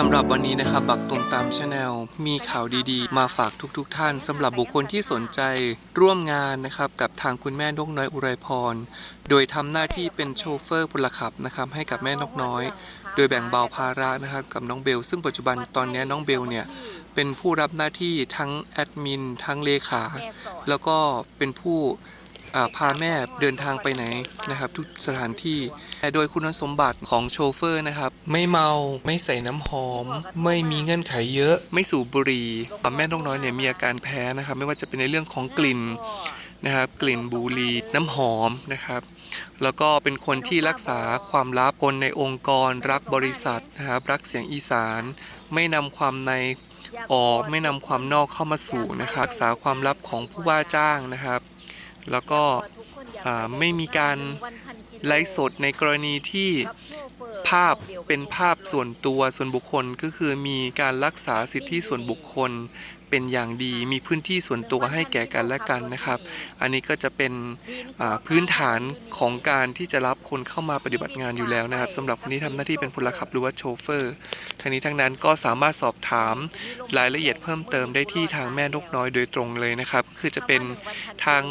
สำหรับวันนี้นะครับ บักตุมตามชาแนลมีข่าวดีๆ มาฝากทุกๆทท่านสำหรับบุคคลที่สนใจร่วมงานนะครับ กับทางคุณแม่นกน้อยอุไรพร โดยทำหน้าที่เป็นโชเฟอร์พลขับนะครับให้กับแม่นกน้อย โดยแบ่งเบาภาระนะครับกับน้องเบล ซึ่งปัจจุบันตอนนี้น้องเบลเนี่ยเป็นผู้รับหน้าที่ทั้งแอดมินทั้งเลขาแล้วก็เป็นผู้ พาแม่เดินทางไปไหนนะครับ ทุกสถานที่แต่โดยคุณสมบัติของโชเฟอร์นะครับ ไม่เมาไม่ใส่น้ำหอม ไม่มีเงื่อนไขเยอะ ไม่สูบบุหรี่แม่นกน้อยเนี่ยมีอาการแพ้นะครับ ไม่ว่าจะเป็นในเรื่องของกลิ่นนะครับกลิ่นบุหรี่น้ำหอมนะครับ แล้วก็เป็นคนที่รักษาความลับคนในองค์กร รักบริษัทนะครับรักเสียงอีสาน ไม่นำความในออกไม่นำความนอกเข้ามาสู่นะครับรักษาความลับของผู้ว่าจ้างนะครับ แล้วก็ไม่มีการไลฟ์สดในกรณีที่ภาพเป็นภาพส่วนตัวส่วนบุคคลก็คือมีการรักษาสิทธิส่วนบุคคล เป็นอย่างดี มีพื้นที่ส่วนตัวให้แก่กันและกันนะครับ อันนี้ก็จะเป็นพื้นฐานของการที่จะรับคนเข้ามาปฏิบัติงานอยู่แล้วนะครับสำหรับคนที่ทำหน้าที่เป็นพลขับหรือว่าโชเฟอร์ทั้งนี้ทั้งนั้นก็สามารถสอบถามรายละเอียดเพิ่มเติมได้ที่ทางแม่นกน้อยโดยตรงเลยนะครับ คือจะเป็นทาง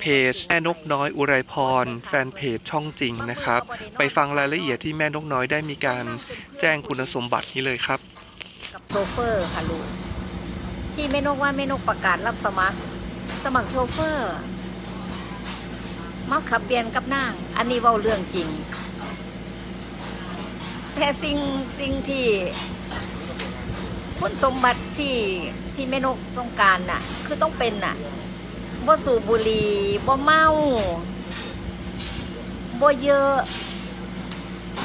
เพจแม่นกน้อยอุไรพร แฟนเพจช่องจริงนะครับ ไปฟังรายละเอียดที่แม่นกน้อยได้มีการแจ้งคุณสมบัตินี้เลยครับกับโชเฟอร์ค่ะลูก ที่แม่นกว่าแม่นกประกาศรับสมัคร สมัครโชเฟอร์มาขับเบียนกับนาง อันนี้เว้าเรื่องจริง แต่สิ่งสิ่งที่คุณสมบัติที่ที่แม่นกต้องการน่ะ คือต้องเป็นน่ะบ่สูบบุหรี่บ่เมาบ่เยอะ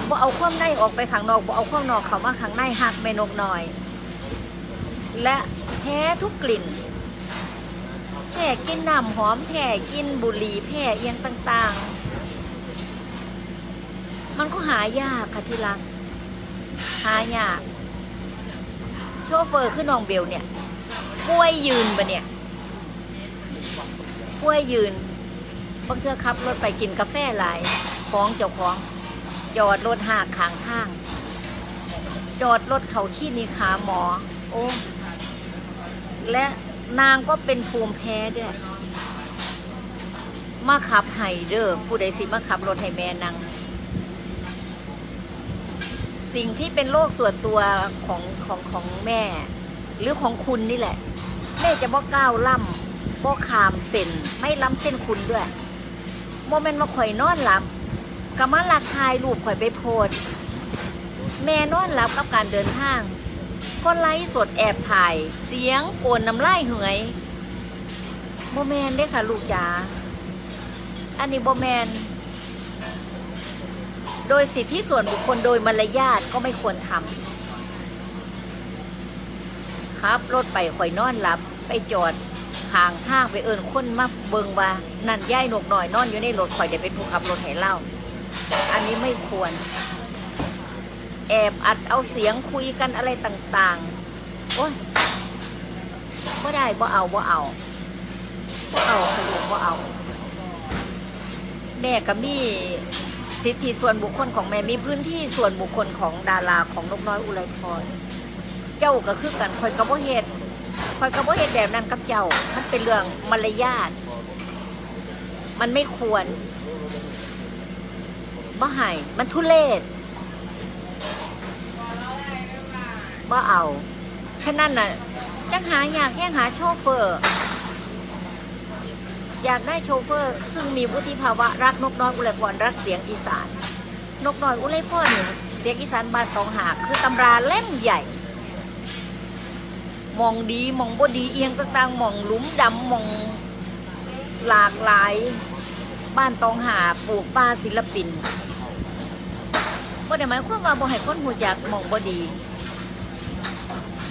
บ่เอาความในออกไปข้างนอกบ่เอาความนอกเข้ามาข้างในหักแม่นกน้อย และ แพ้ทุกกลิ่น แพ้กินน้ำหอม แพ้กินบุหรี่ แพ้เอียงต่างๆ มันก็หายากค่ะที่รัก หายาก โชเฟอร์คือน้องเบลเนี่ยป่วยยืนปะเนี่ยป่วยยืนบางเทื่อขับรถไปกินกาแฟหลายของเจ้าของจอดรถหากข้างทาง จอดรถเขาขี้นีขาหมอ โอ้ และนางก็เป็นภูมิแพ้ด้วยมาขับไห้เด้อผู้ใดสิมาขับรถให้แม่นางสิ่งที่เป็นโรคส่วนตัวของของของแม่ หรือของคุณนี่แหละ แม่จะบ่ก้าวล่ำบ่ขามเส้นไม่ล้ำเส้นคุณด้วยโมเมนต์มาข่อยนอนหลับกะมาลักทายรูปข่อยไปโพดแม่นอนหลับกับการเดินทาง ก็ไลฟ์สดแอบถ่าย เสียงโกนน้ำลายเหยโบแมนได้ค่ะ ลูกจ๋าอันนี้โบแมน โดยสิทธิส่วนบุคคลโดยมารยาทก็ไม่ควรทำครับรถไปข่อยนอนหลับ ไปจอดทางทางไปเอินคนมาเบิงว่า นั่นย่ายนกหน่อยนอนอยู่ในรถข่อยเดี๋ยวเป็นผู้ขับรถให้เล่า อันนี้ไม่ควร แอบอัดเอาเสียงคุยกันอะไรต่างๆ โอ้ยบ่ได้บ่เอาบ่เอาบ่เอาขยุบ่เอา แม่ก็มีสิทธิส่วนบุคคลของแม่มีพื้นที่ส่วนบุคคลของดาราของนกน้อยอุไรพรเจ้าก็คือกันคอยกระโบเฮ็ดคอยกระโบเฮ็ดแบบนั้นกับเจ้า มันเป็นเรื่องมารยาทมันไม่ควรบ่ให้มันทุเลศ ว่าเอาฉะนั้นน่ะจังหาอยากแค่หาโชเฟอร์ อยากได้โชเฟอร์ ซึ่งมีวุฒิภาวะรักนกน้อยอุไรพรรักเสียงอีสาน นกน้อยอุไรพรเนี่ยเสียงอีสานบ้านตองหากคือตำราเล่มใหญ่ มองดีมองบ่ดีเอียงต่างๆมองหลุมดำมองหลากหลายบ้านตองหาปลูกป่าศิลปินบ่ได้หมายความว่าบ่ให้คนหูจักมองบ่ดี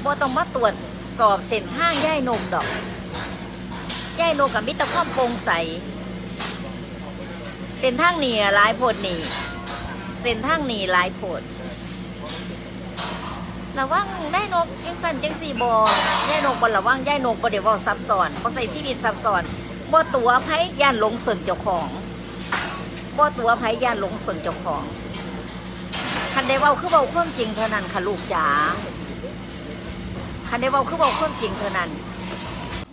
บ่ต้องมาตรวจสอบเส้นทางย่ายนมดอกย่ายนมกับมิตรความโปร่งใสเส้นทางนี่หลายโพดนี่เส้นทางนี่หลายโพดระวังได้นกจังสันจังสี่บอย่ายนกบ่ระวังย่ายนกบ่เดี๋ยวซับซ้อนบ่ใส่ชีวิตซับซ้อนบ่ตัวไผย่านหลงเสนเจ้าของบ่ตัวไผย่านหลงเสนเจ้าของคันนได้เว้าคือเว้าความจริงเท่านั้นค่ะลูกจ๋า คันได้เว้าคือเว้าความจริงเท่านั้น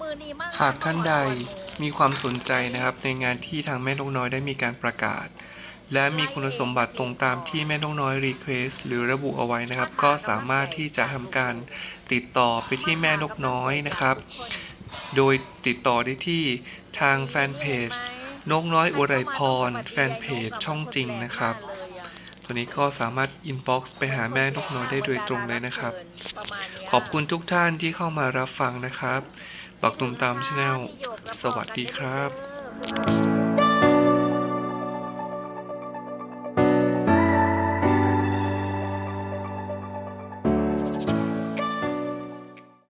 มือนี้มาก หากท่านใดมีความสนใจนะครับในงานที่ทางแม่นกน้อยได้มีการประกาศ และมีคุณสมบัติตรงตามที่แม่นกน้อยรีเควสหรือระบุเอาไว้นะครับ ก็สามารถที่จะทำการติดต่อไปที่แม่นกน้อยนะครับ โดยติดต่อได้ที่ทางแฟนเพจนกน้อยอุไรพร แฟนเพจช่องจริงนะครับ ตัวนี้ก็สามารถอินบ็อกซ์ไปหาแม่นกน้อยได้โดยตรงเลยนะครับ ขอบคุณทุกท่านที่เข้ามารับฟังนะครับ บักตุมตามชาแนล สวัสดีครับบ